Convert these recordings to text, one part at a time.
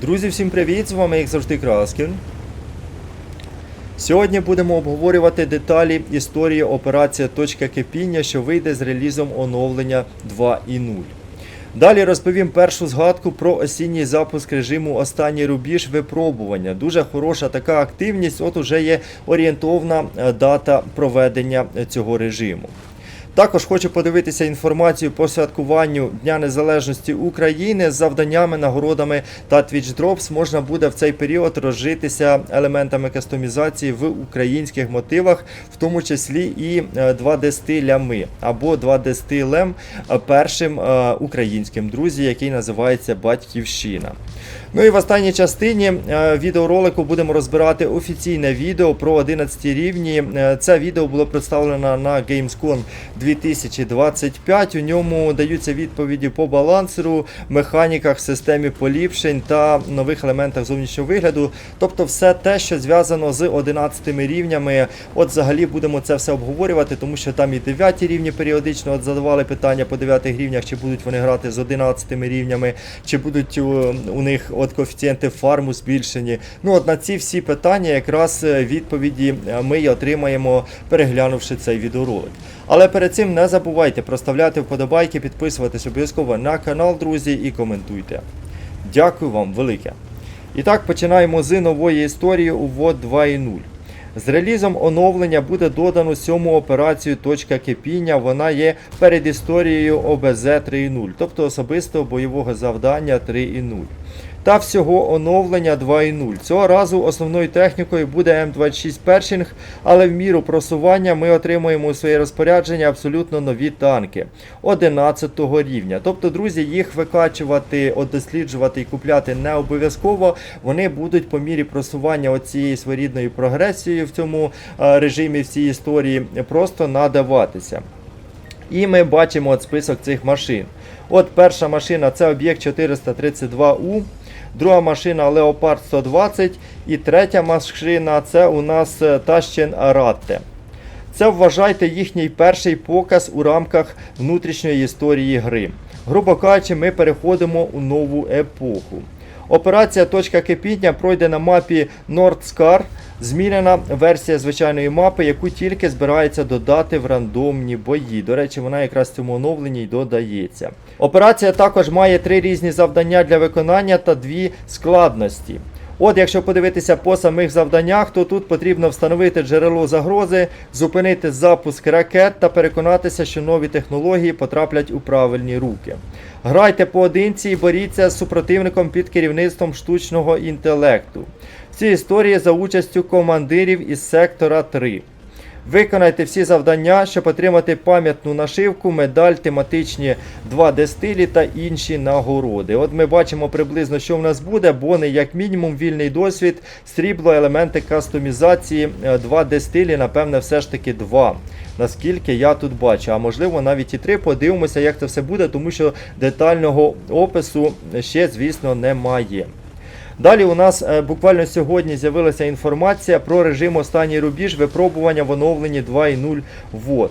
Друзі, всім привіт! З вами як завжди Краскін. Сьогодні будемо обговорювати деталі історії операція Точка кипіння, що вийде з релізом оновлення 2.0. Далі розповім першу згадку про осінній запуск режиму Останній рубіж випробування. Дуже хороша така активність. От уже є орієнтовна е, дата проведення цього режиму. Також хочу подивитися інформацію по святкуванню Дня Незалежності України з завданнями, нагородами та Drops. Можна буде в цей період розжитися елементами кастомізації в українських мотивах, в тому числі і е, 2D-стилями або 2D-стилем е, першим е, українським друзі, який називається Батьківщина. Ну і в останній частині е, відеоролику будемо розбирати офіційне відео про 11 рівні. Е, Це відео було представлено на Gamescom 2025. У ньому даються відповіді по балансеру, механіках, системі поліпшень та нових елементах зовнішнього вигляду. Тобто все те, що зв'язано з 11 рівнями. От взагалі будемо це все обговорювати, тому що там і 9 рівні періодично от задавали питання по 9 рівнях, чи будуть вони грати з 11 рівнями, чи будуть у, у них от коефіцієнти фарму збільшені. Ну от на ці всі питання якраз е, відповіді е, ми й отримаємо, переглянувши цей відеоролик. Але перед цим не забувайте проставляти вподобайки, підписуватись обов'язково на канал, друзі, і коментуйте. Дякую вам велике. І так, починаємо з нової історії у ВОД 2.0. З релізом оновлення буде додано сьому операцію точка кипіння. Вона є перед історією ОБЗ 3.0, тобто особистого бойового завдання 3.0. Та всього оновлення 2.0. Цього разу основною технікою буде М26 Першинг, але в міру просування ми отримуємо у своє розпорядження абсолютно нові танки 11 рівня. Тобто, друзі, їх викачувати, досліджувати і купляти не обов'язково. Вони будуть по мірі просування оцієї своєрідної прогресії в цьому е, режимі, в цій історії просто надаватися. І ми бачимо от список цих машин. От перша машина це об'єкт 432У, друга машина Leopard 120 і третя машина це у нас Тащин Тащен Аратте. Це вважайте їхній перший показ у рамках внутрішньої історії гри. Грубо кажучи, ми переходимо у нову епоху. Операція точка кипіння пройде на мапі NordScar. змінена версія звичайної мапи, яку тільки збирається додати в рандомні бої. До речі, вона якраз в цьому оновленні й додається. Операція також має три різні завдання для виконання та дві складності. От, якщо подивитися по самих завданнях, то тут потрібно встановити джерело загрози, зупинити запуск ракет та переконатися, що нові технології потраплять у правильні руки. Грайте поодинці і боріться з супротивником під керівництвом штучного інтелекту. В цій історії за участю командирів із сектора 3. Виконайте всі завдання, щоб отримати пам'ятну нашивку, медаль, тематичні 2D стилі та інші нагороди. От ми бачимо приблизно, що в нас буде, бони, як мінімум, вільний досвід, срібло, елементи кастомізації, е, 2D стилі, напевне, все ж таки 2. Наскільки я тут бачу, а можливо навіть і 3. Подивимося, як це все буде, тому що детального опису ще, звісно, немає. Далі у нас е, буквально сьогодні з'явилася інформація про режим останній рубіж випробування в оновленні 2.0 ВОД.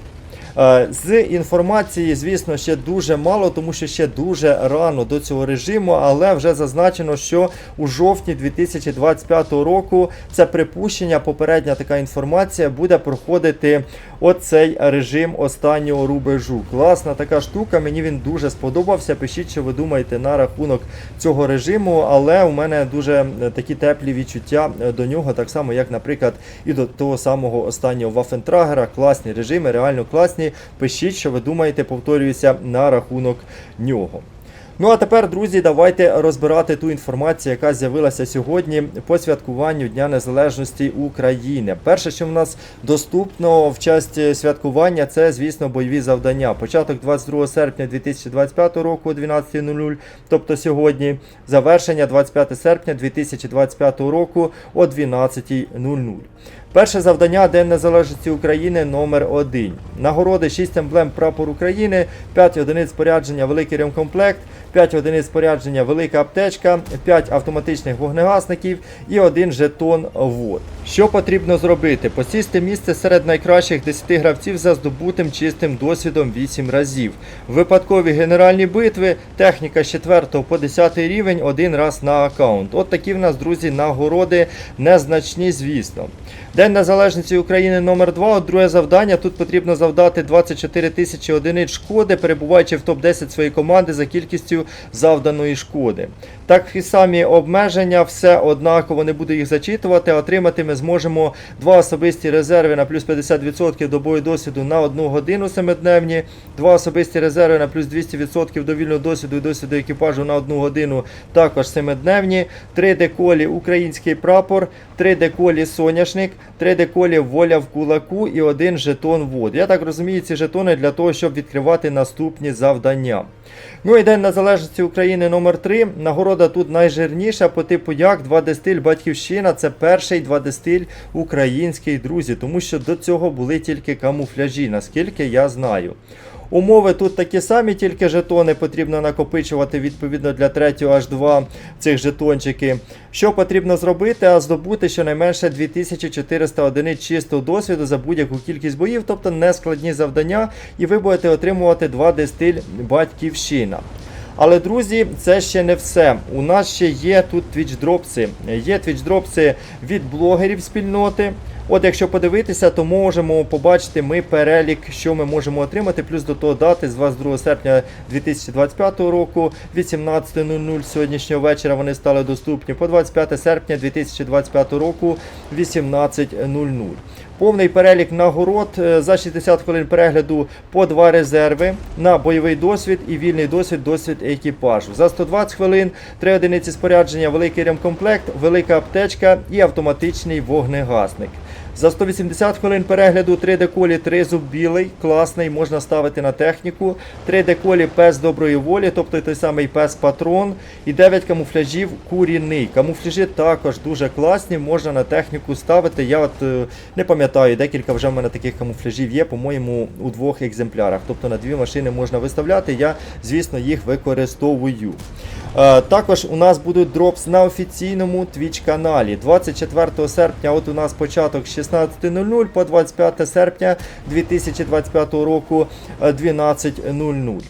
Е, З інформації, звісно, ще дуже мало, тому що ще дуже рано до цього режиму, але вже зазначено, що у жовтні 2025 року це припущення, попередня така інформація буде проходити оцей режим останнього рубежу. Класна така штука, мені він дуже сподобався. Пишіть, що ви думаєте на рахунок цього режиму, але у мене дуже е, такі теплі відчуття е, до нього, так само, як, наприклад, і до того самого останнього Вафентрагера. Класні режими, реально класні. Пишіть, що ви думаєте, повторююся, на рахунок нього. Ну а тепер, друзі, давайте розбирати ту інформацію, яка з'явилася сьогодні по святкуванню Дня Незалежності України. Перше, що в нас доступно в часті святкування, це, звісно, бойові завдання. Початок 22 серпня 2025 року о 12.00, тобто сьогодні, завершення 25 серпня 2025 року о 12.00. Перше завдання День Незалежності України номер 1 Нагороди 6 емблем прапор України, 5 одиниць спорядження, великий ремкомплект, 5 одиниць спорядження велика аптечка, 5 автоматичних вогнегасників і 1 жетон вод. Що потрібно зробити? Посісти місце серед найкращих 10 гравців за здобутим чистим досвідом 8 разів. Випадкові генеральні битви, техніка з 4 по 10 рівень один раз на аккаунт. От такі в нас, друзі, нагороди незначні, звісно. День Незалежності України номер 2 От друге завдання. Тут потрібно завдати 24 тисячі одиниць шкоди, перебуваючи в топ-10 своєї команди за кількістю завданої шкоди. Так і самі обмеження, все однаково не буду їх зачитувати. Отримати ми зможемо два особисті резерви на плюс 50% до бою досвіду на одну годину семидневні, два особисті резерви на плюс 200% до вільного досвіду і досвіду екіпажу на одну годину, також семидневні, три деколі український прапор, три деколі соняшник, три деколі воля в кулаку і один жетон вод. Я так розумію, ці жетони для того, щоб відкривати наступні завдання. Ну і День Незалежності України номер 3 Нагорода тут найжирніша по типу як 2D-Батьківщина. Це перший 2D стиль український, друзі, тому що до цього були тільки камуфляжі, наскільки я знаю. Умови тут такі самі, тільки жетони потрібно накопичувати відповідно для 3 аж 2 цих жетончики. Що потрібно зробити? А здобути щонайменше 2400 одиниць чистого досвіду за будь-яку кількість боїв, тобто нескладні завдання, і ви будете отримувати 2D стиль Батьківщина. Але, друзі, це ще не все. У нас ще є тут твіч-дропси. Є твіч-дропси від блогерів спільноти. От якщо подивитися, то можемо побачити ми перелік, що ми можемо отримати, плюс до того дати з 22 серпня 2025 року, 18.00 сьогоднішнього вечора вони стали доступні, по 25 серпня 2025 року, 18.00. Повний перелік нагород е, за 60 хвилин перегляду по два резерви на бойовий досвід і вільний досвід, досвід екіпажу. За 120 хвилин 3 одиниці спорядження, великий ремкомплект, велика аптечка і автоматичний вогнегасник. За 180 хвилин перегляду 3 деколі, 3 зуб білий, класний, можна ставити на техніку. 3 деколі пес доброї волі, тобто той самий пес патрон. І 9 камуфляжів куріний. Камуфляжі також дуже класні, можна на техніку ставити. Я от е, не пам'ятаю, декілька вже в мене таких камуфляжів є, по-моєму, у двох екземплярах. Тобто на дві машини можна виставляти. Я, звісно, їх використовую. Е, Також у нас будуть дропс на офіційному Twitch каналі. 24 серпня, от у нас початок 16.00 по 25 серпня 2025 року е, 12.00.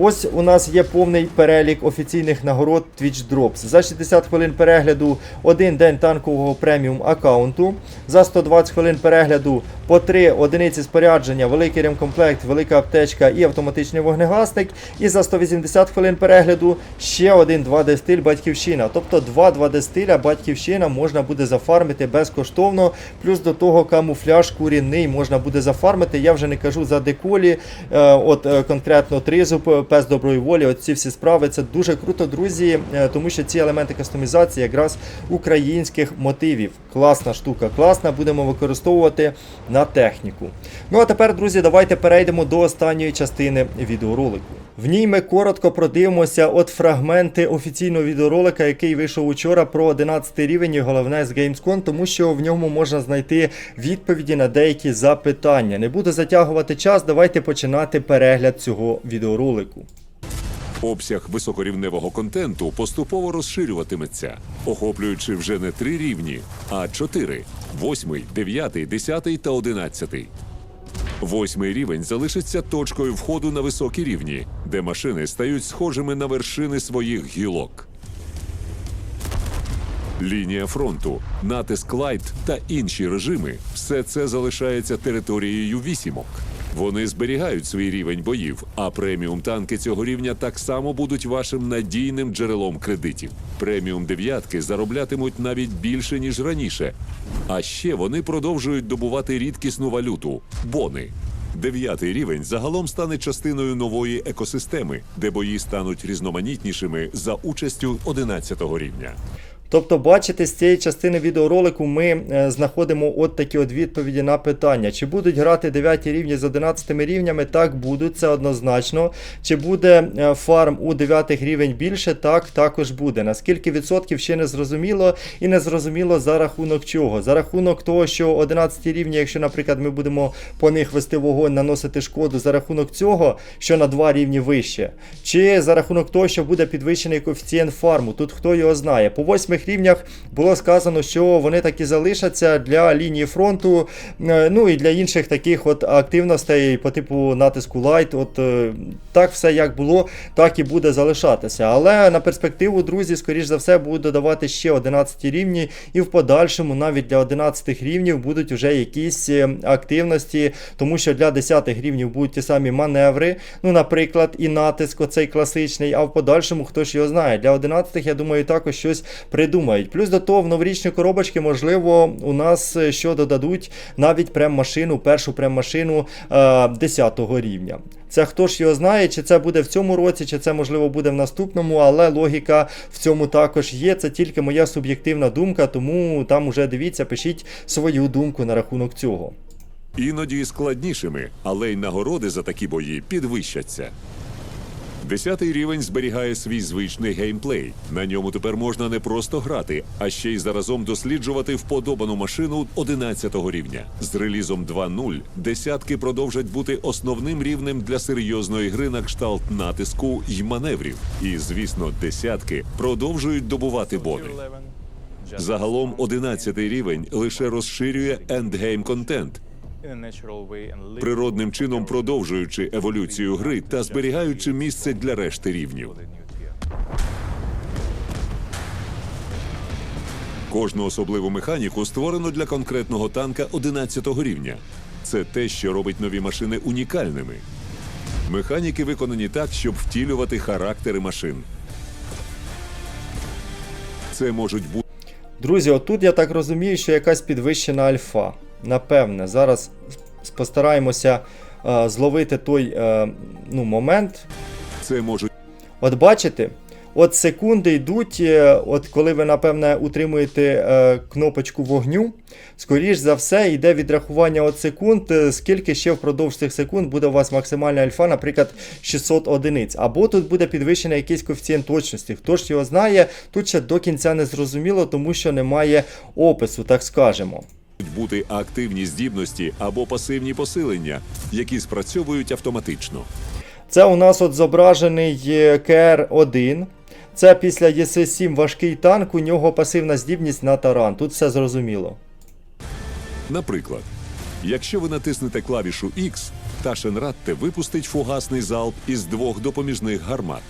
Ось у нас є повний перелік офіційних нагород Twitch Drops. За 60 хвилин перегляду один день танкового преміум аккаунту. За 120 хвилин перегляду по 3 одиниці спорядження, великий ремкомплект, велика аптечка і автоматичний вогнегасник. І за 180 хвилин перегляду ще один 2D стиль Батьківщина. Тобто два 2D стиля Батьківщина можна буде зафармити безкоштовно. Плюс до того камуфляж курінний можна буде зафармити. Я вже не кажу за деколі. Е, От е, конкретно тризуб, пес доброї волі. От ці всі справи. Це дуже круто, друзі, е, тому що ці елементи кастомізації якраз українських мотивів. Класна штука, класна, будемо використовувати на техніку. Ну а тепер, друзі, давайте перейдемо до останньої частини відеоролику. В ній ми коротко продивимося от фрагменти офіційного відеоролика, який вийшов учора про 11 рівень і головне з Gamescom, тому що в ньому можна знайти відповіді на деякі запитання. Не буду затягувати час, давайте починати перегляд цього відеоролику. Обсяг високорівневого контенту поступово розширюватиметься, охоплюючи вже не три рівні, а чотири: восьмий, дев'ятий, десятий та одинадцятий. Восьмий рівень залишиться точкою входу на високі рівні, де машини стають схожими на вершини своїх гілок. Лінія фронту, натиск лайт та інші режими все це залишається територією вісімок. Вони зберігають свій рівень боїв, а преміум танки цього рівня так само будуть вашим надійним джерелом кредитів. Преміум дев'ятки зароблятимуть навіть більше ніж раніше. А ще вони продовжують добувати рідкісну валюту бони. Дев'ятий рівень загалом стане частиною нової екосистеми, де бої стануть різноманітнішими за участю одинадцятого рівня. Тобто, бачите, з цієї частини відеоролику ми е, знаходимо от такі от відповіді на питання. Чи будуть грати 9 рівні з 11 рівнями? Так, будуть, це однозначно. Чи буде е, фарм у 9 рівень більше? Так, також буде. Наскільки відсотків ще не зрозуміло, і не зрозуміло за рахунок чого. За рахунок того, що 11 рівні, якщо, наприклад, ми будемо по них вести вогонь, наносити шкоду за рахунок цього, що на 2 рівні вище, чи за рахунок того, що буде підвищений коефіцієнт фарму. Тут хто його знає. По восьмих рівнях було сказано, що вони так і залишаться для лінії фронту, е, ну і для інших таких от активностей по типу натиску лайт. От е, так все як було, так і буде залишатися. Але на перспективу, друзі, скоріш за все, будуть додавати ще 11 рівні, і в подальшому навіть для 11 рівнів будуть вже якісь е, активності, тому що для 10 рівнів будуть ті самі маневри, ну, наприклад, і натиск, оцей класичний, а в подальшому хто ж його знає. Для 11 я думаю, також щось придумають. Плюс до того, в новорічні коробочки, можливо, у нас е, що додадуть навіть прем-машину, першу прем-машину е, 10 рівня. Це хто ж його знає, чи це буде в цьому році, чи це можливо буде в наступному, але логіка в цьому також є. Це тільки моя суб'єктивна думка, тому там уже дивіться, пишіть свою думку на рахунок цього. Іноді складнішими, але й нагороди за такі бої підвищаться. Десятий рівень зберігає свій звичний геймплей. На ньому тепер можна не просто грати, а ще й заразом досліджувати вподобану машину 11-го рівня. З релізом 2.0 десятки продовжать бути основним рівнем для серйозної гри на кшталт натиску й маневрів. І, звісно, десятки продовжують добувати бони. Загалом 11-й рівень лише розширює ендгейм контент, природним чином продовжуючи еволюцію гри та зберігаючи місце для решти рівнів. Кожну особливу механіку створено для конкретного танка 11-го рівня. Це те, що робить нові машини унікальними. Механіки виконані так, щоб втілювати характери машин. Це можуть бути. Друзі, отут я так розумію, що якась підвищена альфа. Напевне, зараз постараємося е, зловити той е, ну, момент. Це можуть От бачите, от секунди йдуть, е, от коли ви, напевне, утримуєте е, кнопочку вогню, скоріш за все, йде відрахування от секунд, е, скільки ще впродовж цих секунд буде у вас максимальна альфа, наприклад, 600 одиниць. Або тут буде підвищений якийсь коефіцієнт точності. Хто ж його знає, тут ще до кінця не зрозуміло, тому що немає опису, так скажемо. Бути активні здібності або пасивні посилення, які спрацьовують автоматично. Це у нас от зображений е, КР-1. Це після ЄС-7 важкий танк, у нього пасивна здібність на таран. Тут все зрозуміло. Наприклад, якщо ви натиснете клавішу X, Ташенратте випустить фугасний залп із двох допоміжних гармат.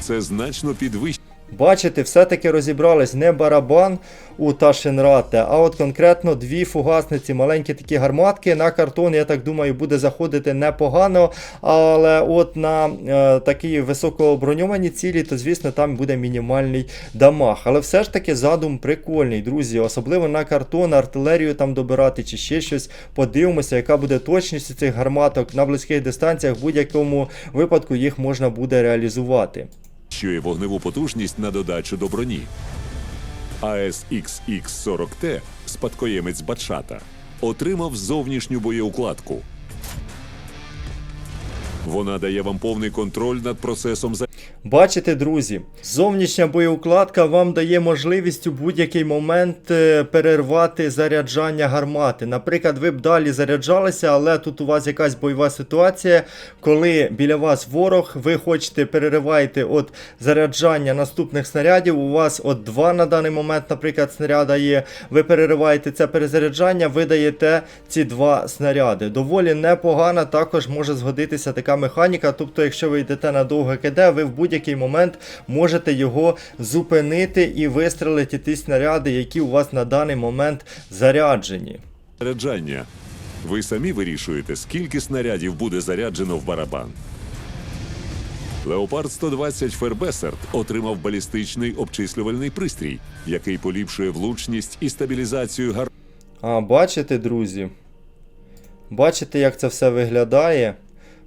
Це значно підвищить Бачите, все-таки розібрались не барабан у Ташенрате, а от конкретно дві фугасниці, маленькі такі гарматки. На картон, я так думаю, буде заходити непогано. Але от на е, такі високооброньовані цілі, то звісно там буде мінімальний дамаг. Але все ж таки задум прикольний, друзі. Особливо на картон, артилерію там добирати чи ще щось. Подивимося, яка буде точність цих гарматок на близьких дистанціях. В будь-якому випадку їх можна буде реалізувати. Вогневу потужність на додачу до броні. ASXX-40T, спадкоємець Батшата, отримав зовнішню боєукладку. Вона дає вам повний контроль над процесом за Бачите, друзі, зовнішня боєукладка вам дає можливість у будь-який момент е, перервати заряджання гармати. Наприклад, ви б далі заряджалися, але тут у вас якась бойова ситуація, коли біля вас ворог, ви хочете перериваєте от заряджання наступних снарядів. У вас от два на даний момент, наприклад, снаряда є. Ви перериваєте це перезаряджання, ви даєте ці два снаряди. Доволі непогана також може згодитися така механіка. Тобто, якщо ви йдете на довге КД, ви в будь-який момент можете його зупинити і вистрелити ті снаряди, які у вас на даний момент заряджені. заряджання. Ви самі вирішуєте, скільки снарядів буде заряджено в барабан. Леопард 120 Фербесерт отримав балістичний обчислювальний пристрій, який поліпшує влучність і стабілізацію гар. А, бачите, друзі? Бачите, як це все виглядає?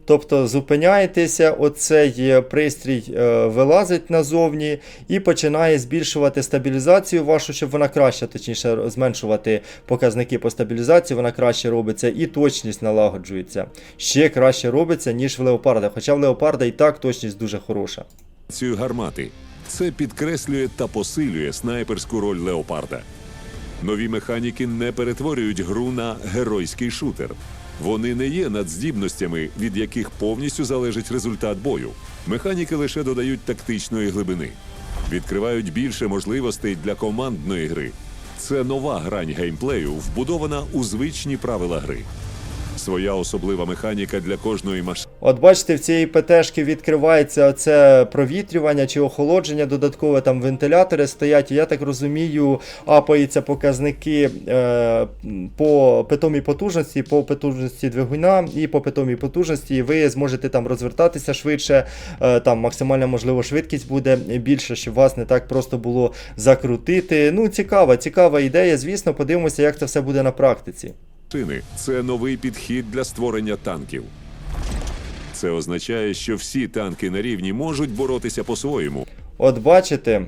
Тобто зупиняєтеся, оцей пристрій е, вилазить назовні і починає збільшувати стабілізацію вашу, щоб вона краще, точніше, зменшувати показники по стабілізації, вона краще робиться, і точність налагоджується. Ще краще робиться, ніж в леопарда. Хоча в леопарда і так точність дуже хороша. Цю гармати. Це підкреслює та посилює снайперську роль леопарда. Нові механіки не перетворюють гру на геройський шутер. Вони не є надздібностями, від яких повністю залежить результат бою. Механіки лише додають тактичної глибини, відкривають більше можливостей для командної гри. Це нова грань геймплею, вбудована у звичні правила гри. Своя особлива механіка для кожної машини. От бачите, в цієї ПТшки відкривається оце провітрювання чи охолодження, додаткове там вентилятори стоять. Я так розумію, апаються показники е, по питомій потужності, по потужності двигуна і по питомій потужності. І ви зможете там розвертатися швидше, е, там максимальна можливо швидкість буде більше, щоб вас не так просто було закрутити. Ну, цікава, цікава ідея. Звісно, подивимося, як це все буде на практиці. Машини це новий підхід для створення танків. Це означає, що всі танки на рівні можуть боротися по-своєму. От бачите,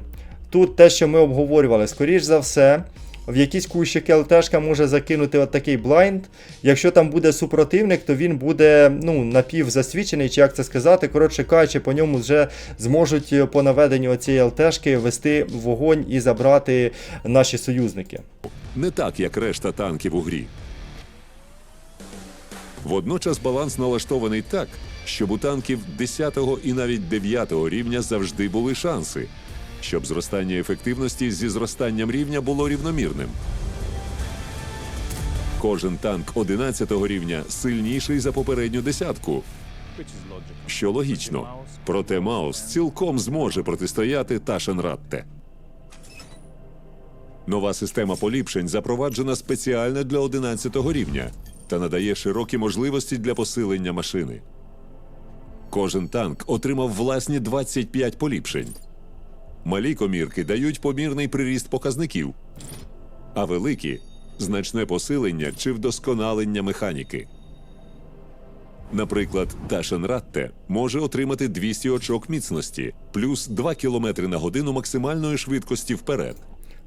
тут те, що ми обговорювали, скоріш за все, в якісь кущики ЛТшка може закинути от такий блайнд. Якщо там буде супротивник, то він буде ну, напівзасвічений, чи як це сказати. Коротше кажучи, по ньому вже зможуть е, по наведенню цієї ЛТшки вести вогонь і забрати наші союзники. Не так, як решта танків у грі. Водночас баланс налаштований так, щоб у танків 10 і навіть 9 рівня завжди були шанси, щоб зростання ефективності зі зростанням рівня було рівномірним. Кожен танк 11 рівня сильніший за попередню десятку, що логічно. Проте Маус цілком зможе протистояти Ташенратте. Нова система поліпшень запроваджена спеціально для 11 рівня та надає широкі можливості для посилення машини. Кожен танк отримав власні 25 поліпшень. Малі комірки дають помірний приріст показників, а великі значне посилення чи вдосконалення механіки. Наприклад, Ташенратте може отримати 200 очок міцності плюс 2 км на годину максимальної швидкості вперед.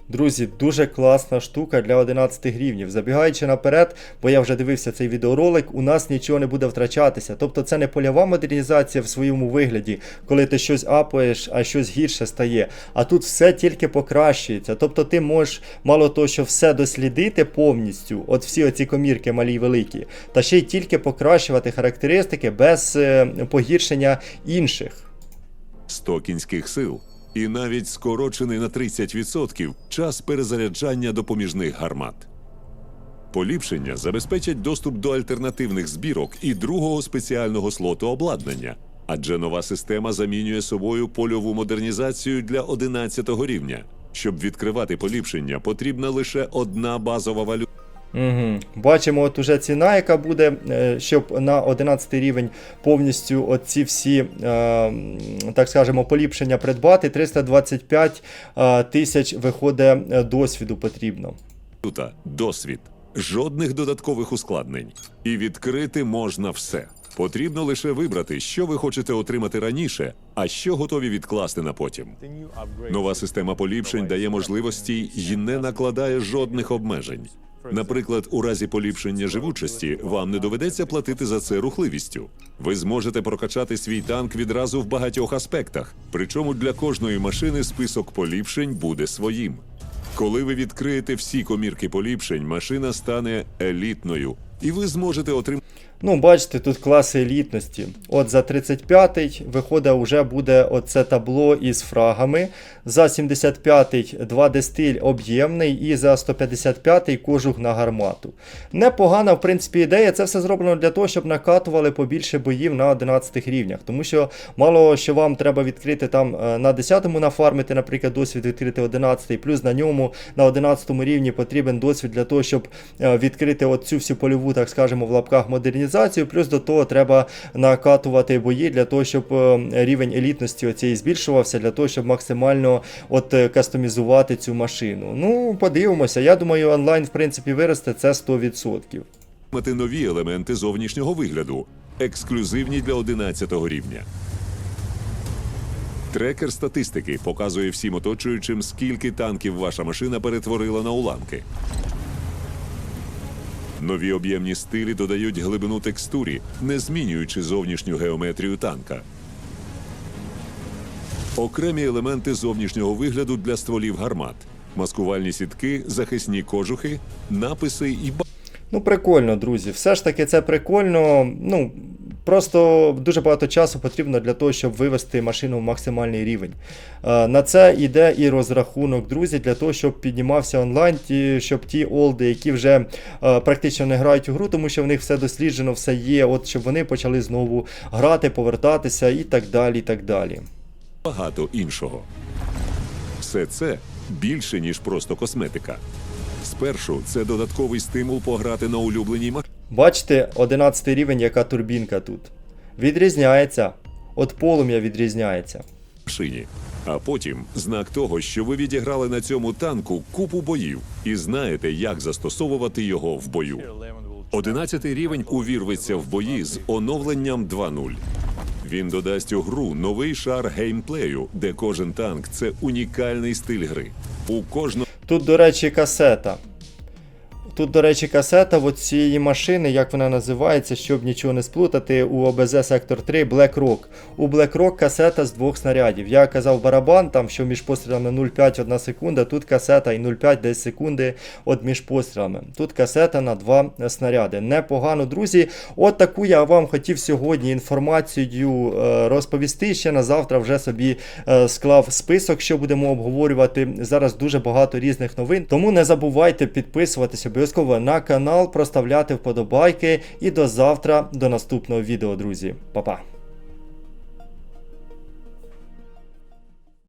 Друзі, дуже класна штука для 11 гривнів. Забігаючи наперед, бо я вже дивився цей відеоролик, у нас нічого не буде втрачатися. Тобто це не польова модернізація в своєму вигляді, коли ти щось апаєш, а щось гірше стає. А тут все тільки покращується. Тобто ти можеш мало того, що все дослідити повністю, от всі оці комірки малі й великі, та ще й тільки покращувати характеристики без е, погіршення інших. 100 кінських сил і навіть скорочений на 30% час перезаряджання допоміжних гармат. Поліпшення забезпечать доступ до альтернативних збірок і другого спеціального слоту обладнання, адже нова система замінює собою польову модернізацію для 11 рівня. Щоб відкривати поліпшення, потрібна лише одна базова валюта. Угу. Бачимо, от уже ціна, яка буде, е, щоб на 11 рівень повністю оці всі, е, так скажемо, поліпшення придбати. 325 е, тисяч виходить досвіду потрібно. Валюта, досвід, жодних додаткових ускладнень. І відкрити можна все. Потрібно лише вибрати, що ви хочете отримати раніше, а що готові відкласти на потім. Нова система поліпшень дає можливості і не накладає жодних обмежень. Наприклад, у разі поліпшення живучості вам не доведеться платити за це рухливістю. Ви зможете прокачати свій танк відразу в багатьох аспектах. Причому для кожної машини список поліпшень буде своїм. Коли ви відкриєте всі комірки поліпшень, машина стане елітною, і ви зможете отримати. Ну, бачите, тут класи елітності. От за 35-й виходить, вже буде оце табло із фрагами. За 75-й 2D стиль об'ємний і за 155-й кожух на гармату. Непогана, в принципі, ідея. Це все зроблено для того, щоб накатували побільше боїв на 11 рівнях. Тому що мало що вам треба відкрити там е, на 10-му нафармити, наприклад, досвід відкрити 11-й, плюс на ньому на 11 рівні потрібен досвід для того, щоб е, відкрити оцю всю польову, так скажемо, в лапках модернізацію. Плюс до того треба накатувати бої для того, щоб е, рівень елітності оцієї збільшувався, для того, щоб максимально от е, кастомізувати цю машину. Ну, подивимося. Я думаю, онлайн, в принципі, виросте це 100%. Мати нові елементи зовнішнього вигляду, ексклюзивні для 11 рівня. Трекер статистики показує всім оточуючим, скільки танків ваша машина перетворила на уламки. Нові об'ємні стилі додають глибину текстурі, не змінюючи зовнішню геометрію танка. Окремі елементи зовнішнього вигляду для стволів гармат, маскувальні сітки, захисні кожухи, написи і ба- Ну, прикольно, друзі. Все ж таки, це прикольно. Ну, просто дуже багато часу потрібно для того, щоб вивести машину в максимальний рівень. Е, На це йде і розрахунок, друзі, для того, щоб піднімався онлайн, щоб ті олди, які вже е, практично не грають у гру, тому що в них все досліджено, все є, от щоб вони почали знову грати, повертатися і так далі. і так далі. Багато іншого. Все це більше, ніж просто косметика. Спершу це додатковий стимул пограти на улюбленій Бачите, 11 рівень, яка турбінка тут. Відрізняється. От полум'я відрізняється. машині. А потім знак того, що ви відіграли на цьому танку купу боїв і знаєте, як застосовувати його в бою. Одинадцятий рівень увірветься в бої з оновленням 2.0. Він додасть у гру новий шар геймплею, де кожен танк це унікальний стиль гри. У кожного Тут, до речі, касета. Тут, до речі, касета от цієї машини, як вона називається, щоб нічого не сплутати, у ОБЗ Сектор 3 Black Rock. У Black Rock касета з двох снарядів. Я казав барабан, там що між пострілами 0,5 1 секунда, тут касета і 0,5 10 секунди от між пострілами. Тут касета на два снаряди. Непогано, друзі. От таку я вам хотів сьогодні інформацію е, розповісти. Ще на завтра вже собі е, склав список, що будемо обговорювати. Зараз дуже багато різних новин. Тому не забувайте підписуватися обов'язково на канал, проставляти вподобайки. І до завтра, до наступного відео, друзі. Па-па.